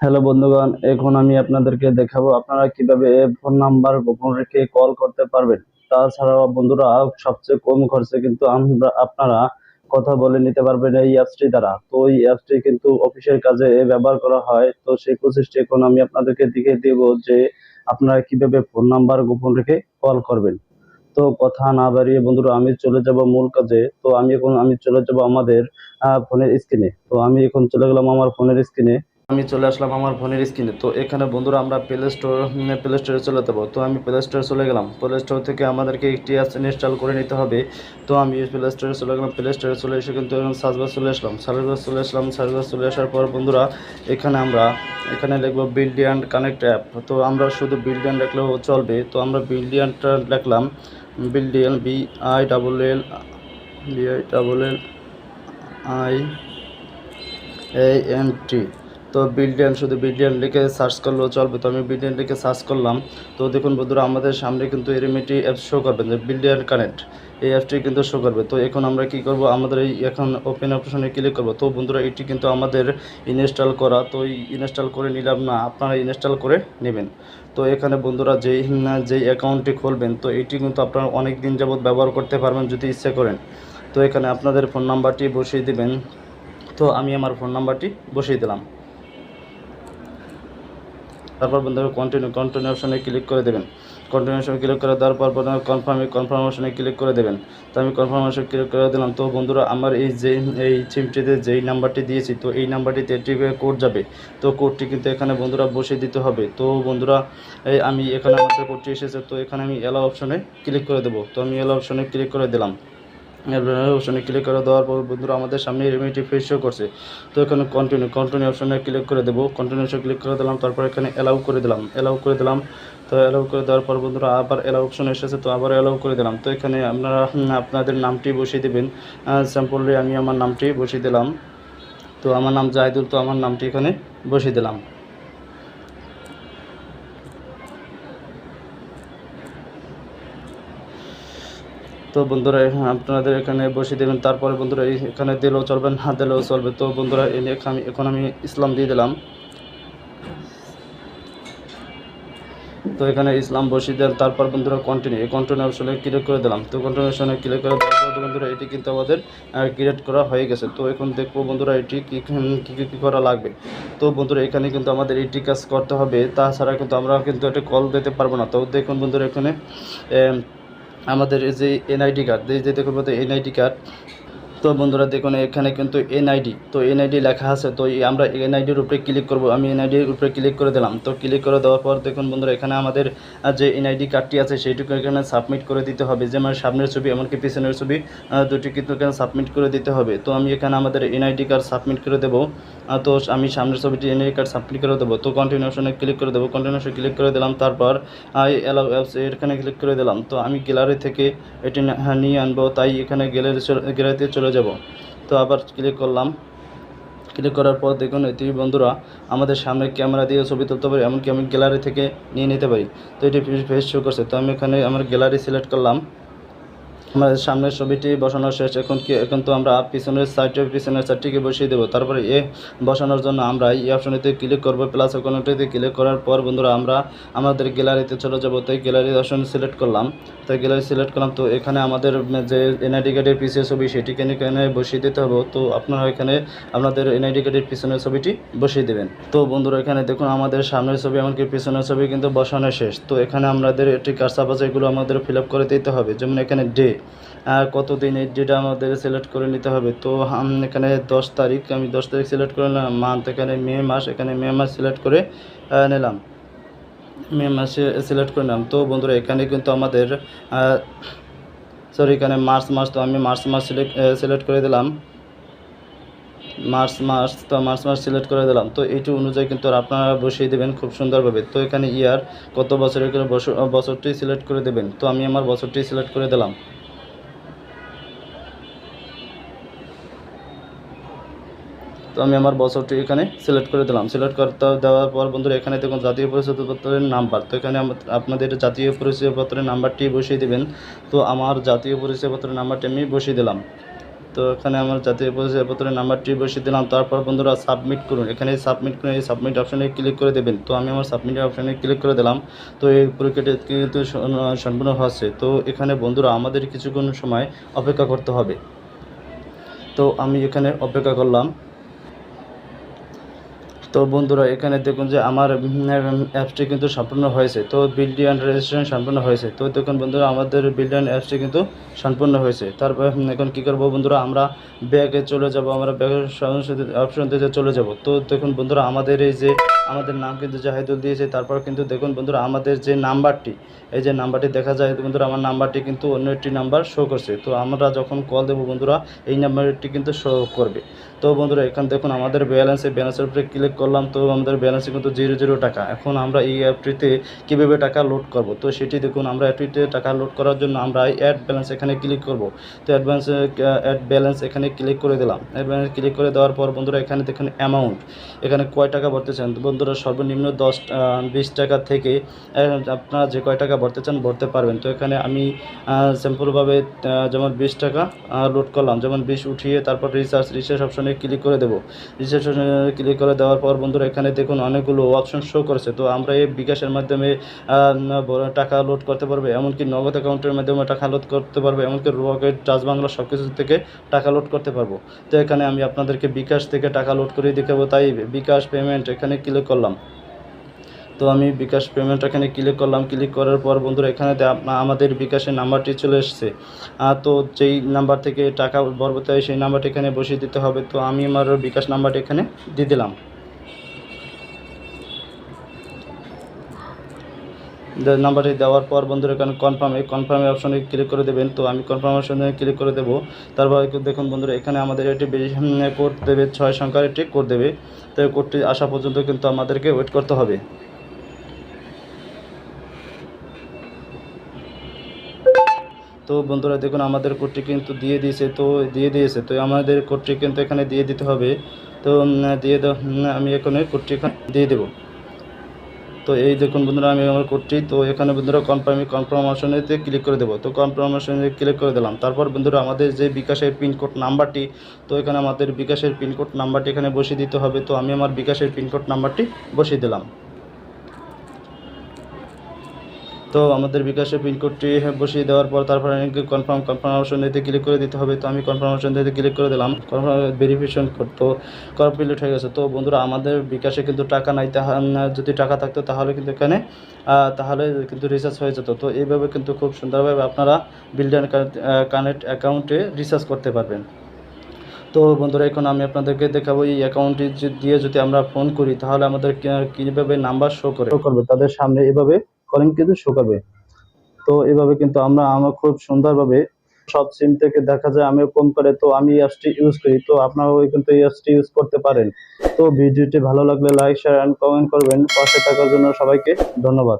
Hello বন্ধুগণ, এখন আমি আপনাদেরকে দেখাবো আপনারা কীভাবে ফোন নাম্বার গোপন রেখে কল করতে পারবেন। তাছাড়াও বন্ধুরা, সবচেয়ে কম খরচে কিন্তু আমরা, আপনারা কথা বলে নিতে পারবেন এই অ্যাপসটি দ্বারা। তো এই অ্যাপসটি কিন্তু অফিসের কাজে ব্যবহার করা হয়। তো সেই প্রসেসটি এখন আমি আপনাদেরকে দেখিয়ে দেব যে আপনারা কীভাবে ফোন নাম্বার গোপন রেখে কল করবেন। তো কথা না বাড়িয়ে বন্ধুরা, আমি চলে যাব মূল কাজে। তো আমি এখন, আমি চলে যাব আমাদের ফোনের স্ক্রিনে। তো আমি এখন চলে গেলাম আমার ফোনের স্ক্রিনে। আমি চলে আসলাম আমার ফোনের স্ক্রিনে। তো এখানে বন্ধুরা আমরা প্লে স্টোর প্লে স্টোরে চলে যাব। তো আমি প্লে স্টোরে চলে গেলাম। প্লে স্টোর থেকে আমাদেরকে একটি অ্যাপস ইনস্টল করে নিতে হবে। তো আমি প্লে স্টোরে চলে গেলাম। প্লে স্টোরে চলে এসে কিন্তু এখন সার্চবার চলে আসলাম। সার্চবার চলে আসলাম। সার্চবার চলে আসার পর বন্ধুরা, এখানে আমরা, এখানে লিখব বিল্ডিয়ান কানেক্ট অ্যাপ তো আমরা শুধু বিল্ডিয়ান লিখলেও চলবে। তো আমরা বিল্ডিয়ানটা লিখলাম। বিল্ডিয়ান B I double L B I double L I A N T তো বিল্ডিয়ান শুধু বিল্ডিয়ান লিখে সার্চ করলেও চলবে। তো আমি বিল্ডিয়ান লিখে সার্চ করলাম। তো দেখুন বন্ধুরা, আমাদের সামনে কিন্তু এরমিটি অ্যাপ শো করবে, যে বিল্ডিয়ান কানেক্ট এই অ্যাপটি কিন্তু শো করবে। তো এখন আমরা কি করব? আমাদের এই এখন ওপেন অপশনে ক্লিক করব। তো বন্ধুরা, এটি কিন্তু আমাদের ইনস্টল করা। তো ইনস্টল করে নিলাম না, আপনারা ইনস্টল করে নেবেন। তো এখানে বন্ধুরা, যেই যেই অ্যাকাউন্টটি খুলবেন, তো এটি কিন্তু আপনারা অনেক দিন যাবৎ ব্যবহার করতে পারবেন যদি ইচ্ছে করেন। তো এখানে আপনাদের ফোন নাম্বারটি বসিয়ে দেবেন। তো আমি আমার ফোন নাম্বারটি বসিয়ে দিলাম। তারপর বন্ধুরা কন্টিনিউ কন্টিনিউ অপশনে ক্লিক করে দেবেন। কন্টিনিউ অপশনে ক্লিক করে দেওয়ার পর কনফার্মে কনফার্ম অপশনে ক্লিক করে দেবেন। তো আমি কনফার্ম অপশনে ক্লিক করে দিলাম। তো বন্ধুরা, আমার এই যে, এই সিমটিতে যেই নাম্বারটি দিয়েছি, তো এই নাম্বারটিতে একটি কোড যাবে। তো কোডটি কিন্তু এখানে বন্ধুরা বসিয়ে দিতে হবে। তো বন্ধুরা, এই আমি এখানে আমাদের কোডটি এসেছে। তো এখানে আমি এলো অপশনে ক্লিক করে দেবো। তো আমি এলো অপশনে ক্লিক করে দিলাম। অপশনে ক্লিক করে দেওয়ার পর বন্ধুরা আমাদের সামনে রেমিটি ফেস শো করছে। তো এখানে কন্টিনিউ কন্টিনিউ অপশনে ক্লিক করে দেবো। কন্টিনিউ অপশনে ক্লিক করে দিলাম, তারপর এখানে অ্যালাউ করে দিলাম অ্যালাউ করে দিলাম। তো অ্যালাউ করে দেওয়ার পর বন্ধুরা আবার অ্যালাউ অপশন এসেছে, তো আবার অ্যালাউ করে দিলাম। তো এখানে আপনারা আপনাদের নামটি বসিয়ে দেবেন। স্যাম্পলি আমি আমার নামটি বসিয়ে দিলাম। তো আমার নাম জাহিদুল, তো আমার নামটি এখানে বসিয়ে দিলাম। তো বন্ধুরা আপনাদের এখানে বসিয়ে দেবেন। তারপরে বন্ধুরা এখানে দিলেও চলবে না, দিলেও চলবে। তো বন্ধুরা আমি এখন আমি ইসলাম দিয়ে দিলাম। তো এখানে ইসলাম বসিয়ে দেন। তারপর বন্ধুরা কন্টিনিউ কন্টিনিউ অপশনে ক্লিক করে দিলাম। তো কন্টিনিউ অপশনে ক্লিক করে দেওয়ার বন্ধুরা, এটি কিন্তু আমাদের ক্রিয়েট করা হয়ে গেছে। তো এখন দেখব বন্ধুরা, এটি কী কী কী করা লাগবে। তো বন্ধুরা, এখানে কিন্তু আমাদের এটি কাজ করতে হবে। তাছাড়া কিন্তু আমরা কিন্তু একটা কল দিতে পারব না। তো দেখুন বন্ধুরা, এখানে আমাদের এই যে এনআইডি কার্ড যে দেখুন বলতে এনআইডি কার্ড তো বন্ধুরা দেখুন এখানে কিন্তু এনআইডি তো এনআইডি লেখা আছে তো আমরা এনআইডির উপরে ক্লিক করব। আমি এনআইডির উপরে ক্লিক করে দিলাম। তো ক্লিক করে দেওয়ার পর দেখুন বন্ধুরা এখানে আমাদের যে এনআইডি কার্ডটি আছে সেইটুকু এখানে সাবমিট করে দিতে হবে। যে আমার সামনের ছবি এমনকি পিছনের ছবি দুটি কিন্তু এখানে সাবমিট করে দিতে হবে। তো আমি এখানে আমাদের এনআইডি কার্ড সাবমিট করে দেবো। তো আমি সামনের ছবিটি এনআইডি কার্ড সাবমিট করে দেবো। তো কন্টিনিউশনে ক্লিক করে দেবো। কন্টিনিউশনে ক্লিক করে দিলাম। তারপর আই অ্যাপস এখানে ক্লিক করে দিলাম। তো আমি গ্যালারি থেকে এটি হ্যাঁ, নিয়ে আনব। তাই এখানে গ্যালারি গ্যালারিতে চলে যাব। তো আবার ক্লিক করলাম। ক্লিক করার পর দেখুন এটি বন্ধুরা, আমাদের সামনে ক্যামেরা দিয়ে ছবি তুলতে পারি, এমনকি আমি গ্যালারি থেকে নিয়ে নিতে পারি। তো এটি ফেস শো করছে। তো আমি এখানে আমার গ্যালারি সিলেক্ট করলাম। আমাদের সামনের ছবিটি বসানো শেষ। এখন কি এখন তো আমরা পিছনের সাইডে পিছনের সাইডটিকে বসিয়ে দেবো। তারপরে এ বসানোর জন্য আমরা এই অপশনেতে ক্লিক করব। প্লাস আইকনটিতে ক্লিক করার পর বন্ধুরা আমরা আমাদের গ্যালারিতে চলে যাব। তাই গ্যালারি অপশন সিলেক্ট করলাম। তাই গ্যালারি সিলেক্ট করলাম। তো এখানে আমাদের যে এনআইডি কার্ডের পিছিয়ে ছবি সেটিকে এখানে বসিয়ে দিতে হবে। তো আপনারা এখানে আপনাদের এনআইডি কার্ডের পিছনের ছবিটি বসিয়ে দেবেন। তো বন্ধুরা এখানে দেখুন আমাদের সামনের ছবি এমনকি পিছনের ছবি কিন্তু বসানো শেষ। তো এখানে আমাদের একটি কারসাপ আছে, এগুলো আমাদের ফিল করে দিতে হবে। যেমন এখানে ডে কত দিন এই ডেটা আমাদের সিলেক্ট করে নিতে হবে? তো এখানে দশ তারিখ, আমি দশ তারিখ সিলেক্ট করে নিলাম মান্থ এখানে মে মাস, এখানে মে মাস সিলেক্ট করে নিলাম। মে মাসে সিলেক্ট করে নিলাম। তো বন্ধুরা, এখানে কিন্তু আমাদের সরি এখানে মার্চ মাস, তো আমি মার্চ মাস সিলেক্ট সিলেক্ট করে দিলাম। মার্চ মাস, তো মার্চ মাস সিলেক্ট করে দিলাম। তো এইটি অনুযায়ী কিন্তু আপনারা বসিয়ে দেবেন খুব সুন্দরভাবে। তো এখানে ইয়ার কত বছরের বছরটি সিলেক্ট করে দেবেন? তো আমি আমার বছরটি সিলেক্ট করে দিলাম। তো আমি আমার বছরটি এখানে সিলেক্ট করে দিলাম। সিলেক্ট করতে দেওয়ার পর বন্ধুরা, এখানে দেখুন জাতীয় পরিচয়পত্রের নাম্বার তো এখানে আপনাদের জাতীয় পরিচয়পত্রের নাম্বারটি বসিয়ে দেবেন। তো আমার জাতীয় পরিচয়পত্রের নাম্বারটি আমি বসিয়ে দিলাম। তো এখানে আমার জাতীয় পরিচয়পত্রের নাম্বারটি বসিয়ে দিলাম। তারপর বন্ধুরা সাবমিট করুন। এখানে সাবমিট করে এই সাবমিট অপশানে ক্লিক করে দেবেন। তো আমি আমার সাবমিট অপশানে ক্লিক করে দিলাম। তো এই প্রক্রিয়াটি কিন্তু সম্পূর্ণ হচ্ছে। তো এখানে বন্ধুরা, আমাদের কিছুক্ষণ সময় অপেক্ষা করতে হবে। তো আমি এখানে অপেক্ষা করলাম। তো বন্ধুরা, এখানে দেখুন যে আমার অ্যাপসটি কিন্তু সম্পূর্ণ হয়েছে। তো বিল্ডি অ্যান্ড রেজিস্ট্রেশন সম্পূর্ণ হয়েছে। তো দেখুন বন্ধুরা, আমাদের বিল্ড অ্যান্ড অ্যাপসটি কিন্তু সম্পূর্ণ হয়েছে। তারপর এখন কী করব বন্ধুরা, আমরা ব্যাগে চলে যাব, আমরা ব্যাগের অপশন দিতে চলে যাব। তো দেখুন বন্ধুরা, আমাদের এই যে, আমাদের নাম কিন্তু জাহিদুল দিয়েছে। তারপর কিন্তু দেখুন বন্ধুরা, আমাদের যে নাম্বারটি, এই যে নাম্বারটি দেখা যায়, বন্ধুরা, আমার নাম্বারটি কিন্তু অন্য একটি নাম্বার শো করছে। তো আমরা যখন কল দেবো বন্ধুরা, এই নাম্বারটি কিন্তু শো করবে। তো বন্ধুরা, এখানে দেখুন আমাদের ব্যালেন্সে ব্যালেন্সের উপরে ক্লিক করলাম, তো আমাদের ব্যালেন্সে কিন্তু জিরো জিরো টাকা। এখন আমরা এই অ্যাপটিতে কীভাবে টাকা লোড করব? তো সেটি দেখুন, আমরা অ্যাপটিতে টাকা লোড করার জন্য আমরা অ্যাড ব্যালেন্স এখানে ক্লিক করব। তো অ্যাডভান্স অ্যাড ব্যালেন্স এখানে ক্লিক করে দিলাম। অ্যাড ব্যালেন্স ক্লিক করে দেওয়ার পর বন্ধুরা, এখানে দেখুন অ্যামাউন্ট এখানে কয় টাকা ভরতে চান? বন্ধুরা, সর্বনিম্ন দশ বিশ টাকা থেকে আপনারা যে কয় টাকা ভরতে চান, ভরতে পারবেন। তো এখানে আমি সিম্পলভাবে যেমন বিশ টাকা লোড করলাম। যেমন বিশ উঠিয়ে তারপর রিচার্জ রিচার্জ অপশনে ক্লিক করে দেবো। অপশনে ক্লিক করে দেওয়ার পর বন্ধুরা এখানে দেখুন অনেকগুলো অপশন শো করেছে। তো আমরা এই বিকাশের মাধ্যমে টাকা লোড করতে পারবে, এমনকি নগদ অ্যাকাউন্টের মাধ্যমে টাকা লোড করতে পারবে, এমনকি রকেট টাচ বাংলা সব কিছু থেকে টাকা লোড করতে পারব। তো এখানে আমি আপনাদেরকে বিকাশ থেকে টাকা লোড করে দেখাবো। তাই বিকাশ পেমেন্ট এখানে ক্লিক করলাম। তো আমি বিকাশ পেমেন্ট এখানে ক্লিক করলাম। ক্লিক করার পর বন্ধুরা, এখানে আমাদের বিকাশের নাম্বারটি চলে এসেছে। তো যেই নাম্বার থেকে টাকা বরবতে হয়, সেই নাম্বারটি এখানে বসিয়ে দিতে হবে। তো আমি আমার বিকাশ নাম্বারটি এখানে দিয়ে দিলাম। নাম্বারটি দেওয়ার পর বন্ধুরা, এখানে কনফার্ম এই কনফার্মে অপশনে ক্লিক করে দেবেন। তো আমি কনফার্ম অপশনে ক্লিক করে দেবো। তারপর দেখুন বন্ধুরা, এখানে আমাদের একটি কোড দেবে, ছয় সংখ্যার একটি কোড দেবে। তো কোডটি আসা পর্যন্ত কিন্তু আমাদেরকে ওয়েট করতে হবে। তো বন্ধুরা দেখুন, আমাদের কোডটি কিন্তু দিয়ে দিয়েছে, তো দিয়ে দিয়েছে, তো আমাদের কোডটি কিন্তু এখানে দিয়ে দিতে হবে। তো দিয়ে আমি এখানে কোডটি এখানে দিয়ে দেবো। তো এই দেখুন বন্ধুরা, আমি আমার কোডটি, তো এখানে বন্ধুরা কনফার্ম কনফার্ম অপশনেতে ক্লিক করে দেবো। তো কনফার্ম অপশনে ক্লিক করে দিলাম। তারপর বন্ধুরা আমাদের যে বিকাশের পিনকোড নাম্বারটি, তো এখানে আমাদের বিকাশের পিনকোড নাম্বারটি এখানে বসিয়ে দিতে হবে। তো আমি আমার বিকাশের পিনকোড নাম্বারটি বসিয়ে দিলাম। তো আমাদের বিকাশে পিনকোডটি বসিয়ে দেওয়ার পর তারপরে কনফার্ম কনফার্মেশন অপশনেতে ক্লিক করে দিতে হবে। তো আমি কনফার্মেশন অপশনেতে ক্লিক করে দিলাম। কনফার্ম ভেরিফিকেশন তো কমপ্লিট হয়ে গেছে। তো বন্ধুরা, আমাদের বিকাশে কিন্তু টাকা নাই। তাহা, যদি টাকা থাকতো তাহলে কিন্তু এখানে তাহলে কিন্তু রিচার্জ হয়ে যেত। তো এইভাবে কিন্তু খুব সুন্দরভাবে আপনারা বিল্ড অ্যান্ড কানেক্ট অ্যাকাউন্টে রিচার্জ করতে পারবেন। তো বন্ধুরা, এখন আমি আপনাদেরকে দেখাবো এই অ্যাকাউন্টটি দিয়ে যদি আমরা ফোন করি, তাহলে আমাদের কীভাবে নাম্বার শো করে করবে। তাদের সামনে এভাবে কলিং কিন্তু শুকাবে। তো এভাবে কিন্তু আমরা, আমার খুব সুন্দরভাবে সব সিম থেকে দেখা যায় আমি কম করে তো আমি অ্যাপসটি ইউজ করি, তো আপনারাও কিন্তু এই অ্যাপসটি ইউজ করতে পারেন। তো ভিডিওটি ভালো লাগলে লাইক শেয়ার অ্যান্ড কমেন্ট করবেন। পাশে থাকার জন্য সবাইকে ধন্যবাদ।